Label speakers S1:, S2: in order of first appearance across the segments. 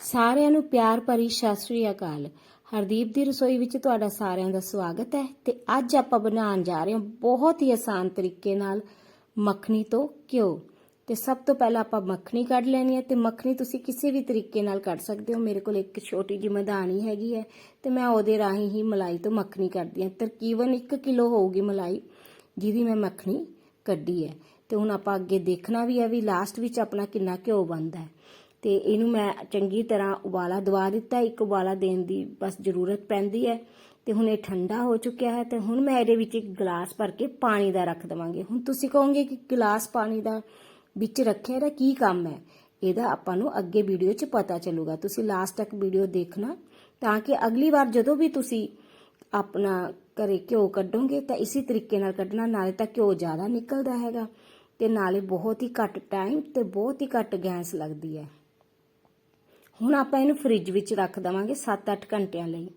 S1: ਸਾਰਿਆਂ ਨੂੰ ਪਿਆਰ ਭਰੀ ਸਤਿ ਸ੍ਰੀ ਅਕਾਲ। ਹਰਦੀਪ ਦੀ ਰਸੋਈ ਵਿੱਚ ਤੁਹਾਡਾ ਸਾਰਿਆਂ ਦਾ ਸਵਾਗਤ ਹੈ ਤੇ ਅੱਜ ਆਪਾਂ ਬਣਾਉਣ ਜਾ ਰਹੇ ਹਾਂ ਬਹੁਤ ਹੀ ਆਸਾਨ ਤਰੀਕੇ ਨਾਲ ਮੱਖਣੀ ਤੋਂ ਘਿਓ। ਤੇ ਸਭ ਤੋਂ ਪਹਿਲਾਂ ਆਪਾਂ ਮੱਖਣੀ ਕੱਢ ਲੈਣੀ ਹੈ ਤੇ ਮੱਖਣੀ ਤੁਸੀਂ ਕਿਸੇ ਵੀ ਤਰੀਕੇ ਨਾਲ ਕੱਢ ਸਕਦੇ ਹੋ। ਮੇਰੇ ਕੋਲ ਇੱਕ ਛੋਟੀ ਜਿਹੀ ਮਧਾਣੀ ਹੈਗੀ ਹੈ ਤੇ ਮੈਂ ਉਹਦੇ ਰਾਹੀਂ ਹੀ ਮਲਾਈ ਤੋਂ ਮੱਖਣੀ ਕੱਢਦੀ ਹਾਂ। ਤਕਰੀਬਨ 1 ਕਿਲੋ ਹੋਊਗੀ ਮਲਾਈ, ਜਿਹਦੀ ਮੈਂ ਮੱਖਣੀ ਕੱਢੀ ਹੈ। ਤੇ ਹੁਣ ਆਪਾਂ ਅੱਗੇ ਦੇਖਣਾ ਵੀ ਹੈ ਵੀ ਲਾਸਟ ਵਿੱਚ ਆਪਣਾ ਕਿੰਨਾ ਘਿਓ ਬਣਦਾ ਹੈ। ਤੇ ਇਹਨੂੰ ਮੈਂ ਚੰਗੀ ਤਰ੍ਹਾਂ ਉਬਾਲਾ ਦਵਾ ਦਿੱਤਾ, ਇੱਕ ਉਬਾਲਾ ਦੇਣ ਦੀ ਬਸ ਜ਼ਰੂਰਤ ਪੈਂਦੀ ਹੈ। ਤੇ ਹੁਣ ਇਹ ਠੰਡਾ ਹੋ ਚੁੱਕਿਆ ਹੈ ਤੇ ਹੁਣ ਮੈਂ ਇਹਦੇ ਵਿੱਚ ਇੱਕ ਗਲਾਸ ਭਰ ਕੇ ਪਾਣੀ ਦਾ ਰੱਖ ਦਵਾਂਗੇ। ਹੁਣ ਤੁਸੀਂ ਕਹੋਗੇ ਕਿ ਗਲਾਸ ਪਾਣੀ ਦਾ ਵਿੱਚ ਰੱਖਿਆ ਇਹਦਾ ਕੀ ਕੰਮ ਹੈ? ਇਹਦਾ ਆਪਾਂ ਨੂੰ ਅੱਗੇ ਵੀਡੀਓ 'ਚ ਪਤਾ ਚੱਲੂਗਾ। ਤੁਸੀਂ ਲਾਸਟ ਤੱਕ ਵੀਡੀਓ ਦੇਖਣਾ ਤਾਂ ਕਿ ਅਗਲੀ ਵਾਰ ਜਦੋਂ ਵੀ ਤੁਸੀਂ ਆਪਣਾ ਘਰੇ ਘਿਓ ਕੱਢੋਗੇ ਤਾਂ ਇਸੇ ਤਰੀਕੇ ਨਾਲ ਕੱਢਣਾ, ਨਾਲੇ ਤਾਂ ਘਿਓ ਜ਼ਿਆਦਾ ਨਿਕਲਦਾ ਹੈਗਾ ਤੇ ਨਾਲੇ ਬਹੁਤ ਹੀ ਘੱਟ ਟਾਈਮ ਤੇ ਬਹੁਤ ਹੀ ਘੱਟ ਗੈਸ ਲੱਗਦੀ ਹੈ। ਹੁਣ ਆਪਾਂ ਇਹਨੂੰ ਫ੍ਰਿਜ ਵਿੱਚ ਰੱਖ ਦਵਾਂਗੇ 7-8 ਘੰਟਿਆਂ ਲਈ।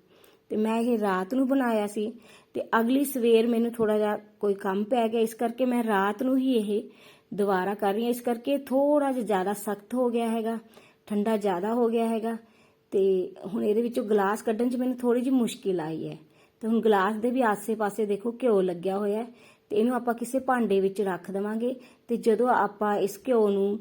S1: ਤੇ ਮੈਂ ਇਹ ਰਾਤ ਨੂੰ ਬਣਾਇਆ ਸੀ ਤੇ ਅਗਲੀ ਸਵੇਰ ਮੈਨੂੰ ਥੋੜਾ ਜਿਹਾ ਕੋਈ ਕੰਮ ਪੈ ਗਿਆ, ਇਸ ਕਰਕੇ ਮੈਂ ਰਾਤ ਨੂੰ ਹੀ ਇਹ ਦੁਬਾਰਾ ਕਰ ਰਹੀ ਹਾਂ। ਇਸ ਕਰਕੇ ਥੋੜਾ ਜਿਹਾ ਜ਼ਿਆਦਾ ਸਖਤ ਹੋ ਗਿਆ ਹੈਗਾ, ਠੰਡਾ ਜ਼ਿਆਦਾ ਹੋ ਗਿਆ ਹੈਗਾ ਤੇ ਹੁਣ ਇਹਦੇ ਵਿੱਚੋਂ ਗਲਾਸ ਕੱਢਣ 'ਚ ਮੈਨੂੰ ਥੋੜੀ ਜਿਹੀ ਮੁਸ਼ਕਿਲ ਆਈ ਹੈ। ਤੇ ਹੁਣ ਗਲਾਸ ਦੇ ਵੀ ਆਸੇ-ਪਾਸੇ ਦੇਖੋ ਘਿਓ ਲੱਗਿਆ ਹੋਇਆ ਹੈ ਤੇ ਇਹਨੂੰ ਆਪਾਂ ਕਿਸੇ ਭਾਂਡੇ ਵਿੱਚ ਰੱਖ ਦਵਾਂਗੇ ਤੇ ਜਦੋਂ ਆਪਾਂ ਇਸ ਘਿਓ ਨੂੰ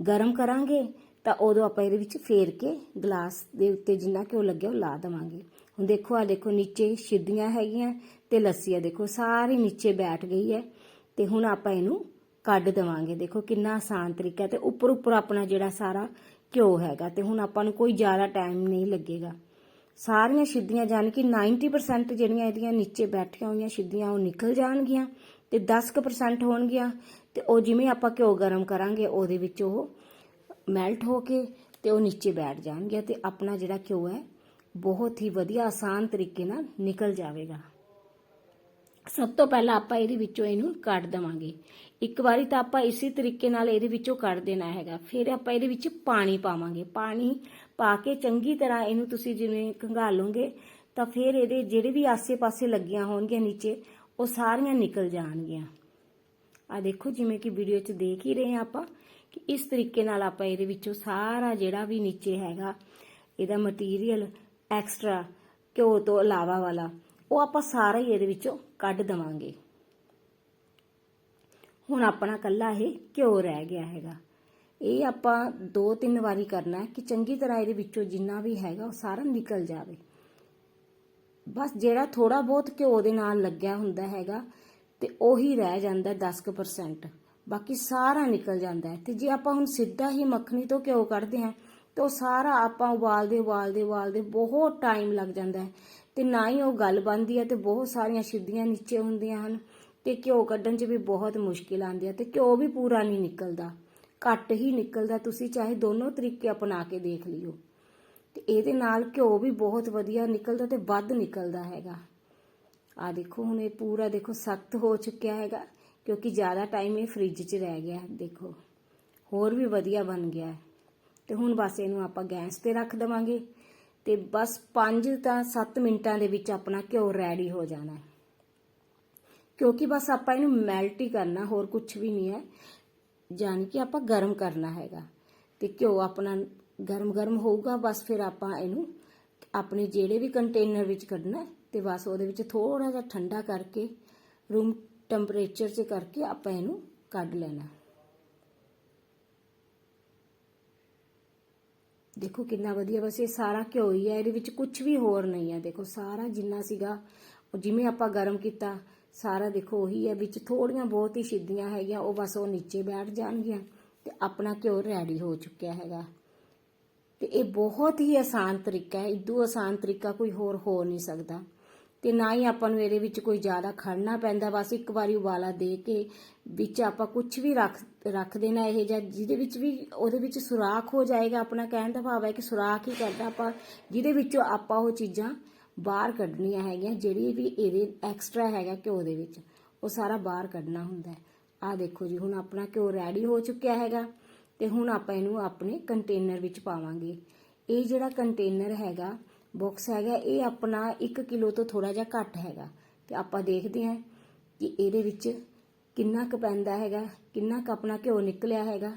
S1: ਗਰਮ ਕਰਾਂਗੇ ਤਾਂ ਉਦੋਂ ਆਪਾਂ ਇਹਦੇ ਵਿੱਚ ਫੇਰ ਕੇ ਗਲਾਸ ਦੇ ਉੱਤੇ ਜਿੰਨਾ ਘਿਓ ਲੱਗਿਆ ਉਹ ਲਾ ਦਵਾਂਗੇ। ਹੁਣ ਦੇਖੋ ਆ ਦੇਖੋ ਨੀਚੇ ਸਿੱਧੀਆਂ ਹੈਗੀਆਂ ਤੇ ਲੱਸੀ ਆ ਦੇਖੋ, ਸਾਰੀ ਨੀਚੇ ਬੈਠ ਗਈ ਹੈ ਤੇ ਹੁਣ ਆਪਾਂ ਇਹਨੂੰ ਕੱਢ ਦਵਾਂਗੇ। ਦੇਖੋ ਕਿੰਨਾ ਆਸਾਨ ਤਰੀਕਾ ਤੇ ਉੱਪਰ ਉੱਪਰ ਆਪਣਾ ਜਿਹੜਾ ਸਾਰਾ ਘਿਓ ਹੈਗਾ ਤੇ ਹੁਣ ਆਪਾਂ ਨੂੰ ਕੋਈ ਜ਼ਿਆਦਾ ਟਾਈਮ ਨਹੀਂ ਲੱਗੇਗਾ। ਸਾਰੀਆਂ ਸਿੱਧੀਆਂ ਜਾਣ ਕਿ 90% ਜਿਹੜੀਆਂ ਇਹਦੀਆਂ ਨੀਚੇ ਬੈਠੀਆਂ ਹੋਈਆਂ ਸਿੱਧੀਆਂ ਉਹ ਨਿਕਲ ਜਾਣਗੀਆਂ ਤੇ 10% ਹੋਣਗੀਆਂ ਤੇ ਉਹ ਜਿਵੇਂ ਆਪਾਂ ਘਿਓ ਗਰਮ ਕਰਾਂਗੇ, ਉਹਦੇ ਵਿੱਚ ਉਹ ਮੈਲਟ ਹੋ ਕੇ ਤੇ ਉਹ ਨੀਚੇ ਬੈਠ ਜਾਣਗੇ ਤੇ ਆਪਣਾ ਜਿਹੜਾ ਘਿਓ ਹੈ, ਬਹੁਤ ਹੀ ਵਧੀਆ ਆਸਾਨ ਤਰੀਕੇ ਨਾਲ ਨਿਕਲ ਜਾਵੇਗਾ। ਸਭ ਤੋਂ ਪਹਿਲਾਂ ਆਪਾਂ ਇਹਦੇ ਵਿੱਚੋਂ ਇਹਨੂੰ ਕੱਢ ਦਵਾਂਗੇ। ਇੱਕ ਵਾਰੀ ਤਾਂ ਆਪਾਂ ਇਸੇ ਤਰੀਕੇ ਨਾਲ ਇਹਦੇ ਵਿੱਚੋਂ ਕੱਢ ਦੇਣਾ ਹੈਗਾ। ਫਿਰ ਆਪਾਂ ਇਹਦੇ ਵਿੱਚ ਪਾਣੀ ਪਾਵਾਂਗੇ। ਪਾਣੀ ਪਾ ਕੇ ਚੰਗੀ ਤਰ੍ਹਾਂ ਇਹਨੂੰ ਤੁਸੀਂ ਜਿਵੇਂ ਕੰਘਾਲੋਗੇ ਤਾਂ ਫਿਰ ਇਹਦੇ ਜਿਹੜੇ ਵੀ ਆਸੇ-ਪਾਸੇ ਲੱਗੀਆਂ ਹੋਣਗੀਆਂ ਨੀਚੇ, ਉਹ ਸਾਰੀਆਂ ਨਿਕਲ ਜਾਣਗੀਆਂ। ਆ ਦੇਖੋ, ਜਿਵੇਂ ਕਿ ਵੀਡੀਓ 'ਚ ਦੇਖ ਹੀ ਰਹੇ ਆ ਆਪਾਂ ਕਿ ਇਸ ਤਰੀਕੇ ਨਾਲ ਆਪਾਂ ਇਹਦੇ ਵਿੱਚੋਂ ਸਾਰਾ ਜਿਹੜਾ ਵੀ ਨੀਚੇ ਹੈਗਾ, ਇਹਦਾ ਮਟੀਰੀਅਲ ਐਕਸਟਰਾ ਘਿਓ ਤੋਂ ਇਲਾਵਾ ਵਾਲਾ, ਉਹ ਆਪਾਂ ਸਾਰਾ ਹੀ ਇਹਦੇ ਵਿੱਚੋਂ ਕੱਢ ਦਵਾਂਗੇ। ਹੁਣ ਆਪਣਾ ਕੱਲਾ ਇਹ ਘਿਓ ਰਹਿ ਗਿਆ ਹੈਗਾ। ਇਹ ਆਪਾਂ ਦੋ ਤਿੰਨ ਵਾਰੀ ਕਰਨਾ ਕਿ ਚੰਗੀ ਤਰ੍ਹਾਂ ਇਹਦੇ ਵਿੱਚੋਂ ਜਿੰਨਾ ਵੀ ਹੈਗਾ ਉਹ ਸਾਰਾ ਨਿਕਲ ਜਾਵੇ। ਬਸ ਜਿਹੜਾ ਥੋੜਾ ਬਹੁਤ ਘਿਓ ਦੇ ਨਾਲ ਲੱਗਿਆ ਹੁੰਦਾ ਹੈਗਾ ਤੇ ਉਹੀ ਰਹਿ ਜਾਂਦਾ 10% ਬਾਕੀ ਸਾਰਾ ਨਿਕਲ ਜਾਂਦਾ ਹੈ। ਤੇ ਜੇ ਆਪਾਂ ਹੁਣ ਸਿੱਧਾ ਹੀ ਮੱਖਣੀ ਤੋਂ ਘਿਓ ਕੱਢਦੇ ਹਾਂ, ਤਾਂ ਉਹ ਸਾਰਾ ਆਪਾਂ ਉਬਾਲਦੇ ਉਬਾਲਦੇ ਉਬਾਲਦੇ ਬਹੁਤ ਟਾਈਮ ਲੱਗ ਜਾਂਦਾ ਹੈ। ਤੇ ਨਾ ਹੀ ਉਹ ਗੱਲ ਬਣਦੀ ਹੈ ਤੇ ਬਹੁਤ ਸਾਰੀਆਂ ਸਿੱਧੀਆਂ ਨੀਚੇ ਹੁੰਦੀਆਂ ਹਨ। ਤੇ ਘਿਓ ਕੱਢਣ 'ਚ ਵੀ ਬਹੁਤ ਮੁਸ਼ਕਿਲ ਆਉਂਦੀ ਹੈ ਤੇ ਘਿਓ ਵੀ ਪੂਰਾ ਨਹੀਂ ਨਿਕਲਦਾ। ਘੱਟ ਹੀ ਨਿਕਲਦਾ। ਤੁਸੀਂ ਚਾਹੇ ਦੋਨੋਂ ਤਰੀਕੇ ਅਪਣਾ ਕੇ ਦੇਖ ਲਿਓ। ਤੇ ਇਹਦੇ ਨਾਲ ਘਿਓ ਵੀ ਬਹੁਤ ਵਧੀਆ ਨਿਕਲਦਾ ਤੇ ਵੱਧ ਨਿਕਲਦਾ ਹੈਗਾ। ਆ ਦੇਖੋ, ਹੁਣ ਇਹ ਪੂਰਾ ਦੇਖੋ ਸਖਤ ਹੋ ਚੁੱਕਿਆ ਹੈਗਾ, ਕਿਉਂਕਿ ਜ਼ਿਆਦਾ ਟਾਈਮ ਇਹ ਫ੍ਰਿਜ 'ਚ ਰਹਿ ਗਿਆ, ਦੇਖੋ। ਹੋਰ ਵੀ ਵਧੀਆ ਬਣ ਗਿਆ ਹੈ। ਤੇ ਹੁਣ ਬਸ ਇਹਨੂੰ ਆਪਾਂ ਗੈਸ ਤੇ ਰੱਖ ਦਵਾਂਗੇ ਤੇ ਬਸ 5 ਤਾਂ 7 ਮਿੰਟਾਂ ਦੇ ਵਿੱਚ ਆਪਣਾ ਘਿਓ ਰੈਡੀ ਹੋ ਜਾਣਾ ਕਿਉਂਕਿ ਬਸ ਆਪਾਂ ਇਹਨੂੰ ਮੈਲਟ ਹੀ ਕਰਨਾ, ਹੋਰ ਕੁਝ ਵੀ ਨਹੀਂ ਹੈ। ਜਾਨ ਕਿ ਆਪਾਂ ਗਰਮ ਕਰਨਾ ਹੈਗਾ। ਤੇ ਘਿਓ ਆਪਣਾ ਗਰਮ ਗਰਮ ਹੋਊਗਾ, ਬਸ ਫਿਰ ਆਪਾਂ ਇਹਨੂੰ ਆਪਣੇ ਜਿਹੜੇ ਵੀ ਕੰਟੇਨਰ ਵਿੱਚ ਕੱਢਣਾ ਤੇ ਬਸ ਉਹਦੇ ਵਿੱਚ ਥੋੜਾ ਜਿਹਾ ਠੰਡਾ ਕਰਕੇ ਰੂਮ ਟੈਂਪਰੇਚਰ 'ਚ ਕਰਕੇ ਆਪਾਂ ਇਹਨੂੰ ਕੱਢ ਲੈਣਾ। ਦੇਖੋ ਕਿੰਨਾ ਵਧੀਆ, ਬਸ ਇਹ ਸਾਰਾ ਘਿਓ ਹੀ ਹੈ, ਇਹਦੇ ਵਿੱਚ ਕੁਝ ਵੀ ਹੋਰ ਨਹੀਂ ਹੈ। ਦੇਖੋ ਸਾਰਾ ਜਿੰਨਾ ਸੀਗਾ ਜਿਵੇਂ ਆਪਾਂ ਗਰਮ ਕੀਤਾ, ਸਾਰਾ ਦੇਖੋ ਉਹੀ ਹੈ, ਵਿੱਚ ਥੋੜੀਆਂ ਬਹੁਤ ਹੀ ਸਿੱਧੀਆਂ ਹੈਗੀਆਂ, ਉਹ ਬਸ ਉਹ ਨੀਚੇ ਬੈਠ ਜਾਣਗੀਆਂ ਤੇ ਆਪਣਾ ਘਿਓ ਰੈਡੀ ਹੋ ਚੁੱਕਿਆ ਹੈਗਾ। ਤੇ ਇਹ ਬਹੁਤ ਹੀ ਆਸਾਨ ਤਰੀਕਾ ਹੈ, ਇਦੋਂ ਆਸਾਨ ਤਰੀਕਾ ਕੋਈ ਹੋਰ ਹੋ ਨਹੀਂ ਸਕਦਾ। ਤੇ ਨਾ ਹੀ ਆਪਾਂ ਨੂੰ ਇਹਦੇ ਵਿੱਚ ਕੋਈ ਜ਼ਿਆਦਾ ਖੜਨਾ ਪੈਂਦਾ, ਬਸ ਇੱਕ ਵਾਰੀ ਉਬਾਲਾ ਦੇ ਕੇ ਵਿੱਚ ਆਪਾਂ ਕੁਝ ਵੀ ਰੱਖ ਰੱਖ ਦੇਣਾ ਇਹ ਜਾਂ ਜਿਹਦੇ ਵਿੱਚ ਵੀ, ਉਹਦੇ ਵਿੱਚ ਸੁਰਾਖ ਹੋ ਜਾਏਗਾ, ਆਪਣਾ ਕਹਿਣ ਦਾ ਭਾਵ ਹੈ ਕਿ ਸੁਰਾਖ ਹੀ ਕਰਦਾ ਆਪਾਂ, ਜਿਹਦੇ ਵਿੱਚੋਂ ਆਪਾਂ ਉਹ ਚੀਜ਼ਾਂ ਬਾਹਰ ਕੱਢਣੀਆਂ ਹੈਗੀਆਂ, ਜਿਹੜੀ ਵੀ ਇਹਦੇ ਐਕਸਟਰਾ ਹੈਗਾ ਘਿਓ ਦੇ ਵਿੱਚ, ਉਹ ਸਾਰਾ ਬਾਹਰ ਕੱਢਣਾ ਹੁੰਦਾ ਹੈ। ਆਹ ਦੇਖੋ ਜੀ, ਹੁਣ ਆਪਣਾ ਘਿਓ ਰੈਡੀ ਹੋ ਚੁੱਕਿਆ ਹੈਗਾ ਤੇ ਹੁਣ ਆਪਾਂ ਇਹਨੂੰ ਆਪਣੇ ਕੰਟੇਨਰ ਵਿੱਚ ਪਾਵਾਂਗੇ। ਇਹ ਜਿਹੜਾ ਕੰਟੇਨਰ ਹੈਗਾ ਬਾਕਸ ਹੈਗਾ ਇਹ ਆਪਣਾ 1 ਕਿਲੋ ਤੋਂ ਥੋੜਾ ਜਿਹਾ ਘੱਟ ਹੈਗਾ। ਤੇ ਆਪਾਂ ਦੇਖਦੇ ਹਾਂ ਕਿ ਇਹਦੇ ਵਿੱਚ ਕਿੰਨਾ ਕੁ ਪੈਂਦਾ ਹੈਗਾ ਕਿੰਨਾ ਕੁ ਆਪਣਾ ਘਿਓ ਨਿਕਲਿਆ ਹੈਗਾ।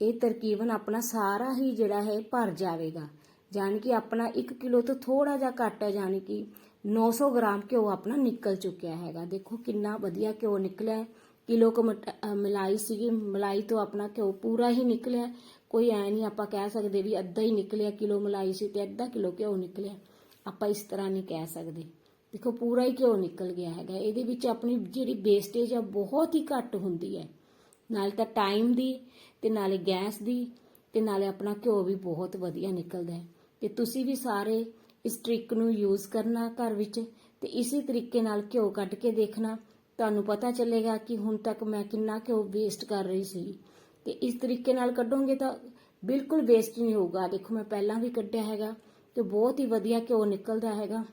S1: ਇਹ ਤਰਕੀਬਨ ਆਪਣਾ ਸਾਰਾ ਹੀ ਜਿਹੜਾ ਹੈ ਭਰ ਜਾਵੇਗਾ। ਜਾਣੀ ਕਿ ਆਪਣਾ 1 ਕਿਲੋ ਤੋਂ ਥੋੜਾ ਜਿਹਾ ਘੱਟ ਹੈ ਜਾਣੀ ਕਿ 900 ਗ੍ਰਾਮ ਘਿਓ ਆਪਣਾ ਨਿਕਲ ਚੁੱਕਿਆ ਹੈਗਾ। ਦੇਖੋ ਕਿੰਨਾ ਵਧੀਆ ਘਿਓ ਨਿਕਲਿਆ। ਹੈ ਕਿਲੋ ਕੁ ਮਟ- ਅ, ਮਲਾਈ ਸੀਗੀ। ਮਲਾਈ ਤੋਂ ਆਪਣਾ ਘਿਓ ਪੂਰਾ ਹੀ ਨਿਕਲਿਆ। ਕੋਈ ਐ ਨਹੀਂ ਆਪਾਂ ਕਹਿ ਸਕਦੇ ਵੀ ਅੱਧਾ ਹੀ ਨਿਕਲਿਆ ਕਿਲੋ ਮਲਾਈ ਸੀ ਤੇ ਅੱਧਾ ਕਿਲੋ ਘਿਓ ਨਿਕਲਿਆ। ਆਪਾਂ ਇਸ ਤਰ੍ਹਾਂ ਨਹੀਂ ਕਹਿ ਸਕਦੇ। ਦੇਖੋ, ਪੂਰਾ ਹੀ ਘਿਓ ਨਿਕਲ ਗਿਆ ਹੈਗਾ। ਇਹਦੇ ਵਿੱਚ ਆਪਣੀ ਜਿਹੜੀ ਵੇਸਟੇਜ ਆ, ਬਹੁਤ ਹੀ ਘੱਟ ਹੁੰਦੀ ਹੈ। ਨਾਲ ਤਾਂ ਟਾਈਮ ਦੀ ਤੇ ਨਾਲੇ ਗੈਸ ਦੀ ਤੇ ਨਾਲੇ ਆਪਣਾ ਘਿਓ ਵੀ ਬਹੁਤ ਵਧੀਆ ਨਿਕਲਦਾ ਹੈ। ਤੇ ਤੁਸੀਂ ਵੀ ਸਾਰੇ ਇਸ ਟ੍ਰਿਕ ਨੂੰ ਯੂਜ਼ ਕਰਨਾ ਘਰ ਵਿੱਚ ਤੇ ਇਸੇ ਤਰੀਕੇ ਨਾਲ ਘਿਓ ਕੱਢ ਕੇ ਦੇਖਣਾ। ਤੁਹਾਨੂੰ ਪਤਾ ਚੱਲੇਗਾ ਕਿ ਹੁਣ ਤੱਕ ਮੈਂ ਕਿੰਨਾ ਘਿਓ ਵੇਸਟ ਕਰ ਰਹੀ ਸੀ। ਤੇ ਇਸ ਤਰੀਕੇ ਨਾਲ ਕੱਢੋਗੇ ਤਾਂ ਬਿਲਕੁਲ ਵੇਸਟ ਨਹੀਂ ਹੋਊਗਾ। ਦੇਖੋ, ਮੈਂ ਪਹਿਲਾਂ ਵੀ ਕੱਢਿਆ ਹੈਗਾ ਤੇ ਬਹੁਤ ਹੀ ਵਧੀਆ ਘਿਓ ਨਿਕਲਦਾ ਹੈਗਾ।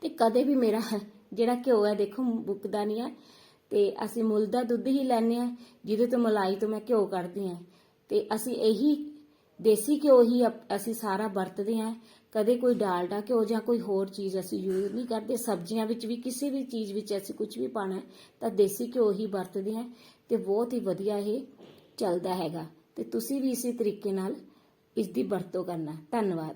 S1: ਤੇ ਕਦੇ ਵੀ ਮੇਰਾ ਜਿਹੜਾ ਘਿਓ ਹੈ, ਦੇਖੋ, ਮੁੱਕਦਾ ਨਹੀਂ ਹੈ ਤੇ ਅਸੀਂ ਮੁੱਲ ਦਾ ਦੁੱਧ ਹੀ ਲੈਂਦੇ ਆ ਜਿਹਦੇ ਤੋਂ ਮਲਾਈ ਤੋਂ ਮੈਂ ਘਿਓ ਕੱਢਦੀ ਆ ਤੇ ਅਸੀਂ ਇਹੀ ਦੇਸੀ ਘਿਓ ਹੀ ਅਪ- ਅਸੀਂ ਸਾਰਾ ਵਰਤਦੇ ਆ ਕਦੇ ਕੋਈ ਡਾਲਡਾ ਘਿਓ ਜਾਂ ਕੋਈ ਹੋਰ ਚੀਜ਼ ਅਸੀਂ ਯੂਜ਼ ਨਹੀਂ ਕਰਦੇ। ਸਬਜ਼ੀਆਂ ਵਿੱਚ ਵੀ, ਕਿਸੇ ਵੀ ਚੀਜ਼ ਵਿੱਚ ਅਸੀਂ ਕੁਝ ਵੀ ਪਾਣਾ ਤਾਂ ਦੇਸੀ ਘਿਓ ਹੀ ਵਰਤਦੇ ਆ ਤੇ ਬਹੁਤ ਹੀ ਵਧੀਆ ਇਹ ਚੱਲਦਾ ਹੈਗਾ। ਤੇ ਤੁਸੀਂ ਵੀ ਇਸੇ ਤਰੀਕੇ ਨਾਲ ਇਸ ਦੀ ਵਰਤੋਂ ਕਰਨਾ। ਧੰਨਵਾਦ।